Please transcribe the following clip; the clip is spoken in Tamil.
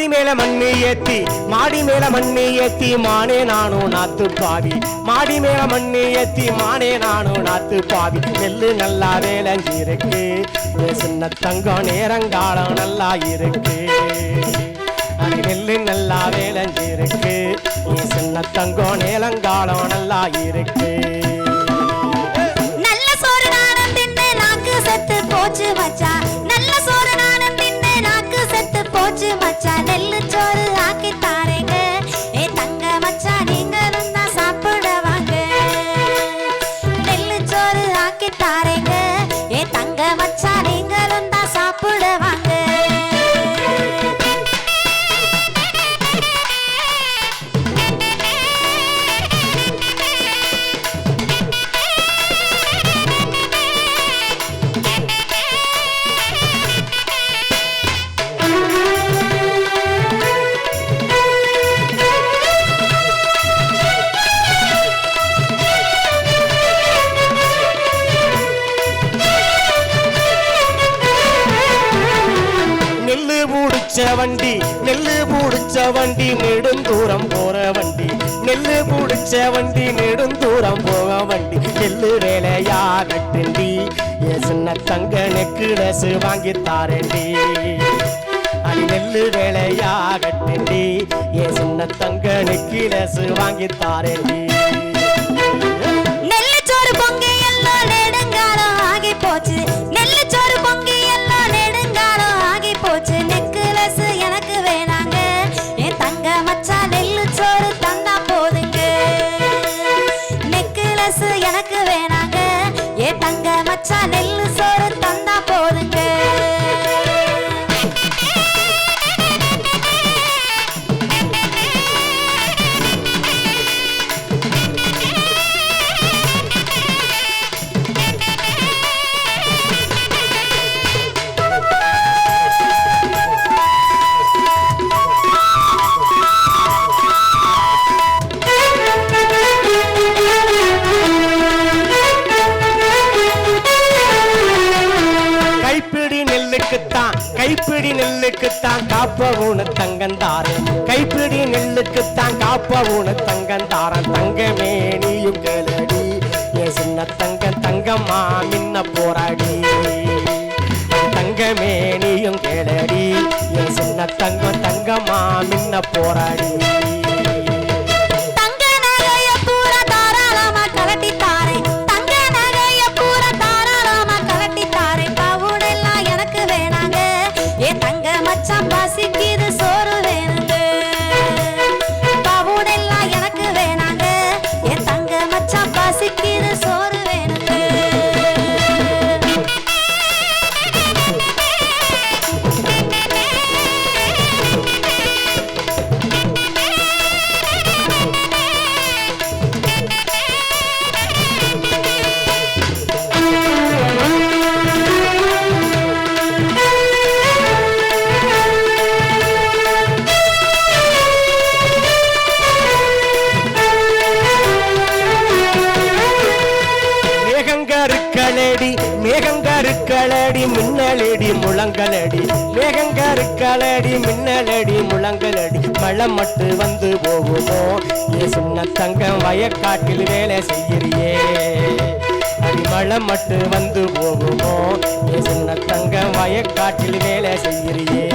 மாடி மேல மண்ணு ஏத்தி மாடி மேல மண்ணு ஏத்தி மானே நானும் நாத்து பாவி. மாடி மேல மண்ணு ஏத்தி மானே நானும் நாத்து பாவி. நெல்லு நல்லா வேலைஞ்சிருக்கு என் சின்ன தங்கம் நேரங்காலம் நல்லா இருக்கு. நெல்லு நல்லா வேலைஞ்சிருக்கு என் சின்ன தங்கம் நேலங்காலம் நல்லா இருக்கு. ఛానల్ பூடிச்ச வண்டி நெல்லு பூடிச்ச வண்டி நெடுந்தூரம் போற வண்டி. நெல்லு பூடிச்ச வண்டி நெடுந்தூரம் போக வண்டி. நெல்லு வேலையா கட்டுண்டி சின்ன தங்க நெக்குலஸ் வாங்கி தாரண்டி. அடி நெல்லு வேலையா கட்டுண்டி என் சின்ன தங்க நெக்கிலஸ் வாங்கி தாரண்டி. நெல்லுக்குத்தான் காப்பவுன தங்கந்தாரன் கைப்பிடி நெல்லுக்குத்தான் காப்ப ஊனு தங்கந்தாரன் தங்கமே நீயும் கேளடி. என் சின்ன தங்க தங்கம்மா மின்ன போராடி. தங்கமே நீயும் கேளடி. என் சின்ன தங்கம் தங்கம்மா மின்ன போராடி. மேகங்கருக்களடி மின்னலடி முழங்கலடி. மேகங்கருக்களடி மின்னலடி முழங்கலடி. மழை மட்டு வந்து போகுமோ? ஏ சுண்ண தங்கம் வயக்காட்டில் வேலை செய்கிறியே அடி மழை மட்டு வந்து போகுமோ? ஏ சுண்ண தங்கம் வயக்காட்டில் வேலை செய்கிறியே